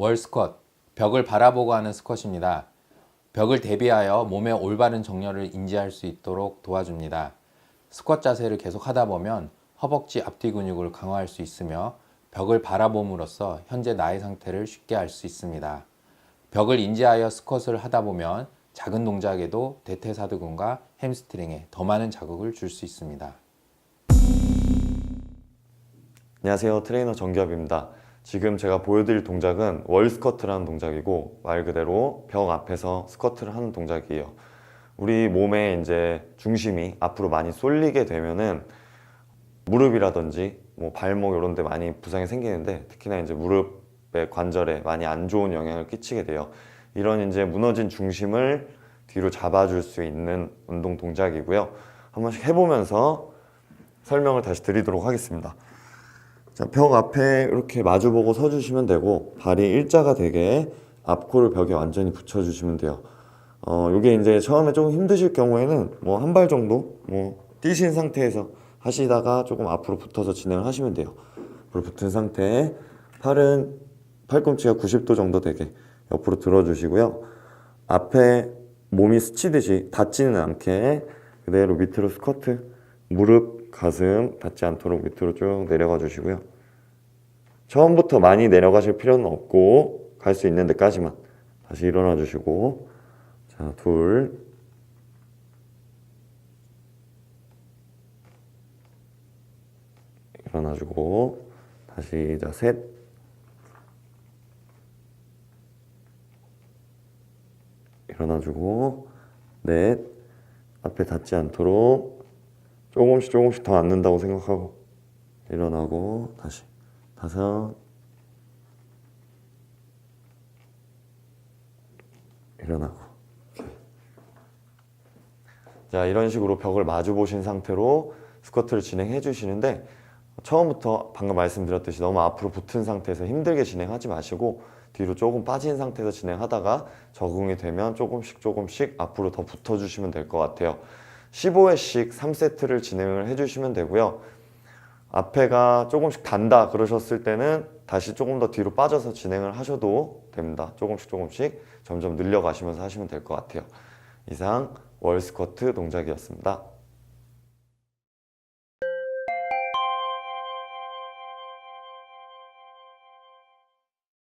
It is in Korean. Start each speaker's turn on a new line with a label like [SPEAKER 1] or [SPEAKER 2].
[SPEAKER 1] 월 스쿼트, 벽을 바라보고 하는 스쿼트입니다. 벽을 대비하여 몸의 올바른 정렬을 인지할 수 있도록 도와줍니다. 스쿼트 자세를 계속 하다 보면 허벅지 앞뒤 근육을 강화할 수 있으며 벽을 바라봄으로써 현재 나의 상태를 쉽게 알 수 있습니다. 벽을 인지하여 스쿼트를 하다 보면 작은 동작에도 대퇴사두근과 햄스트링에 더 많은 자극을 줄 수 있습니다.
[SPEAKER 2] 안녕하세요 트레이너 정기업입니다 지금 제가 보여드릴 동작은 월 스쿼트라는 동작이고 말 그대로 벽 앞에서 스쿼트를 하는 동작이에요. 우리 몸의 이제 중심이 앞으로 많이 쏠리게 되면은 무릎이라든지 뭐 발목 이런 데 많이 부상이 생기는데 특히나 이제 무릎의 관절에 많이 안 좋은 영향을 끼치게 돼요. 이런 이제 무너진 중심을 뒤로 잡아줄 수 있는 운동 동작이고요. 한 번씩 해보면서 설명을 다시 드리도록 하겠습니다 자, 벽 앞에 이렇게 마주보고 서주시면 되고 발이 일자가 되게 앞코를 벽에 완전히 붙여주시면 돼요. 어, 요게 이제 처음에 조금 힘드실 경우에는 뭐 한 발 정도 뭐 뛰신 상태에서 하시다가 조금 앞으로 붙어서 진행을 하시면 돼요. 앞으로 붙은 상태에 팔은 팔꿈치가 90도 정도 되게 옆으로 들어주시고요. 앞에 몸이 스치듯이 닿지는 않게 그대로 밑으로 스쿼트 무릎 가슴 닿지 않도록 밑으로 쭉 내려가 주시고요. 처음부터 많이 내려가실 필요는 없고 갈 수 있는 데까지만 다시 일어나 주시고. 자, 둘. 일어나 주고 다시 자, 셋. 일어나 주고 넷. 앞에 닿지 않도록 조금씩 조금씩 더 앉는다고 생각하고 일어나고 다시 다섯 일어나고. 자 이런 식으로 벽을 마주 보신 상태로 스쿼트를 진행해 주시는데 처음부터 방금 말씀드렸듯이 너무 앞으로 붙은 상태에서 힘들게 진행하지 마시고 뒤로 조금 빠진 상태에서 진행하다가 적응이 되면 조금씩 조금씩 앞으로 더 붙어 주시면 될 것 같아요 15회씩 3세트를 진행을 해주시면 되고요. 앞에가 조금씩 단다 그러셨을 때는 다시 조금 더 뒤로 빠져서 진행을 하셔도 됩니다. 조금씩 조금씩 점점 늘려가시면서 하시면 될 것 같아요. 이상 월 스쿼트 동작이었습니다.